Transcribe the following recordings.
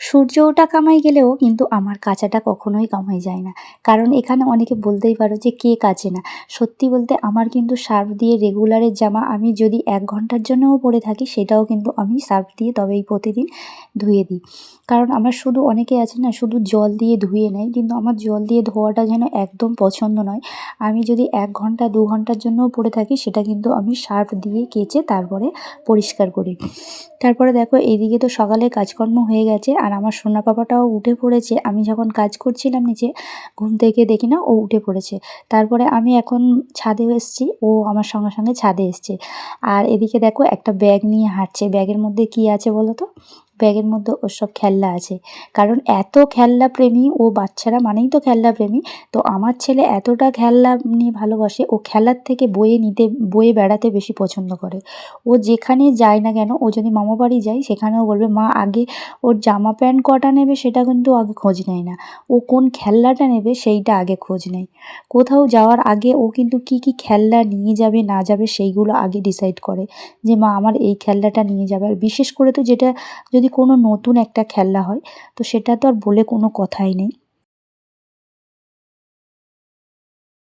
সূর্য ওঠা কামাই গেলেও কিন্তু আমার কাচাটা কখনোই কামাই যায় না। কারণ এখানে অনেকে বলতেই পারো যে কে কাচে না। সত্যি বলতে আমার কিন্তু সার্ফ দিয়ে রেগুলারের জামা আমি যদি এক ঘণ্টার জন্যও পরে থাকি, সেটাও কিন্তু আমি সার্ফ দিয়ে তবেই প্রতিদিন ধুয়ে দিই। কারণ আমার শুধু অনেকে আছে না, শুধু জল দিয়ে ধুয়ে নেয়, কিন্তু আমার জল দিয়ে ধোয়াটা যেন একদম পছন্দ নয়। আমি যদি এক ঘণ্টা, দু ঘণ্টার জন্যও পরে থাকি, সেটা কিন্তু আমি সার্ফ দিয়ে কেচে তারপরে পরিষ্কার করি। তারপরে দেখো এইদিকে তো সকালে কাজকর্ম হয়ে গেছে আর আমার সোনা পাপাটাও উঠে পড়েছে। আমি যখন কাজ করছিলাম নিচে, ঘুম থেকে দেখি না, ও উঠে পড়েছে। তারপরে আমি এখন ছাদে এসেছি, ও আমার সঙ্গে সঙ্গে ছাদে এসছে। আর এদিকে দেখো একটা ব্যাগ নিয়ে হাঁটছে। ব্যাগের মধ্যে কি আছে বলো তো? ব্যাগের মধ্যে ওর সব খেলনা আছে। কারণ এত খেলনা প্রেমী ও বাচ্চারা মানেই তো খেলনা প্রেমী তো আমার ছেলে এতটা খেলনা নিয়ে ভালোবাসে, ও খেলার থেকে বয়ে নিতে, বয়ে বেড়াতে বেশি পছন্দ করে। ও যেখানে যায় না কেন, ও যদি মামা বাড়ি যায়, সেখানেও বলবে, মা, আগে ওর জামা প্যান্ট কটা নেবে সেটা কিন্তু আগে খোঁজ নেয় না। ও কোন খেলনাটা নেবে সেইটা আগে খোঁজ নেয়। কোথাও যাওয়ার আগে ও কিন্তু কি কি খেলনা নিয়ে যাবে, না যাবে, সেইগুলো আগে ডিসাইড করে যে, মা, আমার এই খেলনাটা নিয়ে যাবে। আর বিশেষ করে তো যেটা যদি কোনো নতুন একটা খেলনা হয়, তো সেটা তো আর বলে কোনো কথাই নেই।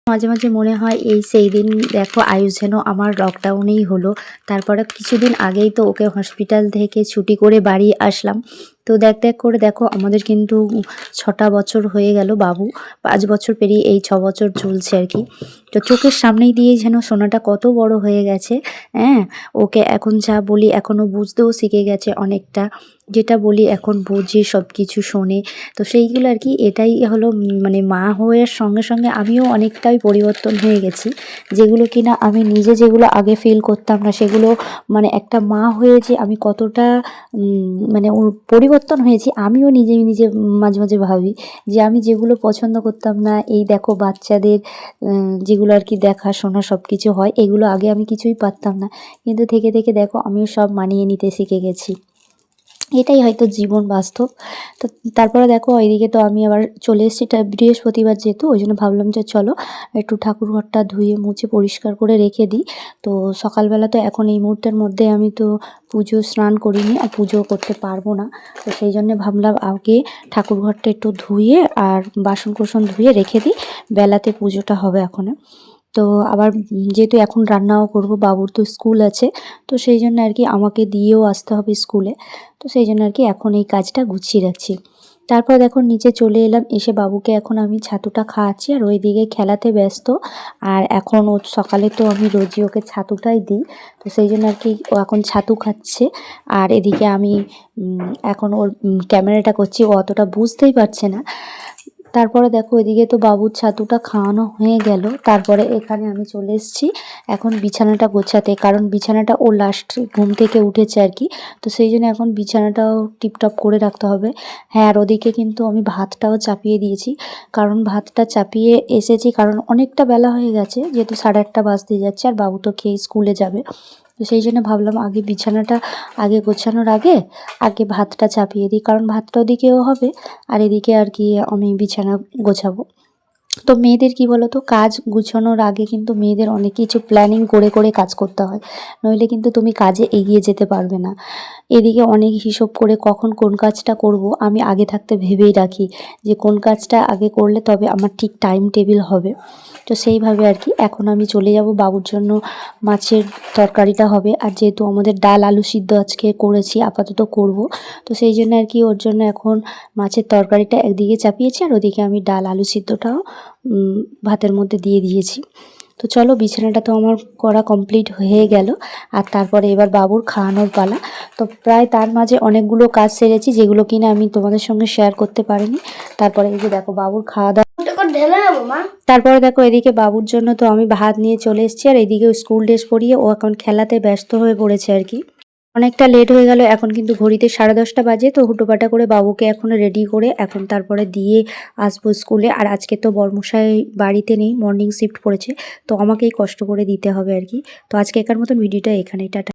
মাঝে মাঝে মনে হয় এই সেই দিন দেখো আয়ুষ যেন আমার লকডাউনেই হলো। তারপরে কিছুদিন আগেই তো ওকে হসপিটাল থেকে ছুটি করে বাড়ি আসলাম। তো দেখ দেখ করে দেখো, আমাদের কিন্তু ছটা বছর হয়ে গেল বাবু। পাঁচ বছর পেরিয়ে এই ছ বছর চলছে আর কি। তো চোখের সামনেই দিয়ে যেন সোনাটা কত বড় হয়ে গেছে হ্যাঁ? ওকে এখন যা বলি এখনও বুঝতেও শিখে গেছে অনেকটা। যেটা বলি এখন বোঝে সব কিছু শোনে। তো সেইগুলো আর কি, এটাই হলো মানে মা হওয়ার সঙ্গে সঙ্গে আমিও অনেকটাই পরিবর্তন হয়ে গেছি। যেগুলো কিনা আমি নিজে যেগুলো আগে ফিল করতাম না, সেগুলো মানে একটা মা হয়ে যে আমি কতটা মানে পরিবর্তন হয়েছি, আমিও নিজে নিজে মাঝে মাঝে ভাবি যে আমি যেগুলো পছন্দ করতাম না, এই দেখো বাচ্চাদের যেগুলো আর কি দেখাশোনা সব কিছু হয়, এগুলো আগে আমি কিছুই পারতাম না। কিন্তু থেকে থেকে দেখো আমিও সব মানিয়ে নিতে শিখে গেছি। এটাই হয়তো জীবন বাস্তব। তো তারপরে দেখো ওইদিকে তো আমি আবার চলে এসেছি। বৃহস্পতিবার যেহেতু, ওই জন্য ভাবলাম যে চলো, একটু ঠাকুরঘরটা ধুয়ে, মুছে, পরিষ্কার করে রেখে দিই। তো সকালবেলা তো এখন এই মুহূর্তের মধ্যে আমি তো পুজো স্নান করিনি আর পুজো করতে পারব না। তো সেই জন্যে ভাবলাম আগে ঠাকুরঘরটা একটু ধুয়ে আর বাসন কোসন ধুয়ে রেখে দিই। বেলাতে পুজোটা হবে এখন। তো আবার যেহেতু এখন রান্নাও করব, বাবুর তো স্কুল আছে, তো সেই জন্য আর কি আমাকে দিয়েও আসতে হবে স্কুলে। তো সেই জন্য আর কি এখন এই কাজটা গুছিয়ে রাখছি। তারপর দেখো নিচে চলে এলাম, এসে বাবুকে এখন আমি ছাতুটা খাওয়াচ্ছি আর ওইদিকে খেলাতে ব্যস্ত। আর এখন ও সকালে তো আমি রোজই ওকে ছাতুটাই দিই, তো সেই জন্য আর কি ও এখন ছাতু খাচ্ছে। আর এদিকে আমি এখন ওর ক্যামেরাটা করছি, ও অতটা বুঝতেই পারছে না। তারপরে দেখো এদিকে তো বাবুর ছাতুটা খাওয়ানো হয়ে গেল। তারপরে এখানে আমি চলে এসেছি। এখন বিছানাটা গোছাতে, কারণ বিছানাটা ও লাস্ট ঘুম থেকে উঠেছে আর কি। তো সেই জন্য এখন বিছানাটাও টিপটপ করে রাখতে হবে। হ্যাঁ আর ওদিকে কিন্তু আমি ভাতটাও চাপিয়ে দিয়েছি। কারণ ভাতটা চাপিয়ে এসেছি, কারণ অনেকটা বেলা হয়ে গেছে, যেহেতু সাড়ে আটটা বাজতে যাচ্ছে, আর বাবু তো খেয়ে স্কুলে যাবে। তো সেই জন্য ভাবলাম আগে বিছানাটা আগে গোছানোর আগে আগে ভাতটা চাপিয়ে দিই। কারণ ভাতটা ওদিকেও হবে, আর এদিকে আর কি আমি বিছানা গোছাবো। তো মেয়েদের কি বলতো? কাজ গুছানোর আগে কিন্তু মেয়েদের অনেক কিছু প্ল্যানিং করে করে কাজ করতে হয়। নইলে কিন্তু তুমি কাজে এগিয়ে যেতে পারবে না। এদিকে অনেক হিসেব করে কখন কোন কাজটা করব আমি আগে থাকতে ভেবেই রাখি যে কোন কাজটা আগে করলে তবে আমার ঠিক টাইম টেবিল হবে। তো সেইভাবে আর কি। এখন আমি চলে যাব বাবুর জন্য মাছের তরকারিটা হবে। আর যেহেতু আমাদের ডাল, আলু সিদ্ধ আজকে করেছি, আপাতত করব। তো সেই জন্য আর কি ওর জন্য এখন মাছের তরকারিটা একদিকে চাপিয়েছি আর ওদিকে আমি ডাল, আলু সিদ্ধটাও ভাতের মধ্যে দিয়ে দিয়েছি। তো চলো বিছানাটা তো আমার করা কমপ্লিট হয়ে গেল। আর তারপরে এবার বাবুর খাওয়ানোর পালা। তো প্রায় তার মাঝে অনেকগুলো কাজ সেরেছি যেগুলো কিনা আমি তোমাদের সঙ্গে শেয়ার করতে পারিনি। তারপরে এই যে দেখো বাবুর খাওয়া দাওয়া তারপরে দেখো এদিকে বাবুর জন্য তো আমি ভাত নিয়ে চলে এসেছি। আর এদিকে স্কুল ড্রেস পরিয়ে ও এখন খেলাতে ব্যস্ত হয়ে পড়েছে আর কি। অনেকটা লেট হয়ে গেল, এখন কিন্তু ঘড়িতে সাড়ে দশটা বাজে, তো হুটোপাটা করে বাবুকে এখন রেডি করে, এখন তারপরে দিয়ে আসব স্কুলে আর আজকে তো বর্মশাই বাড়িতে নেই মর্নিং শিফট পড়েছে, তো আমাকেই কষ্ট করে দিতে হবে আর কি। তো আজকে একার মতন ভিডিওটা এখানেই, টাটা।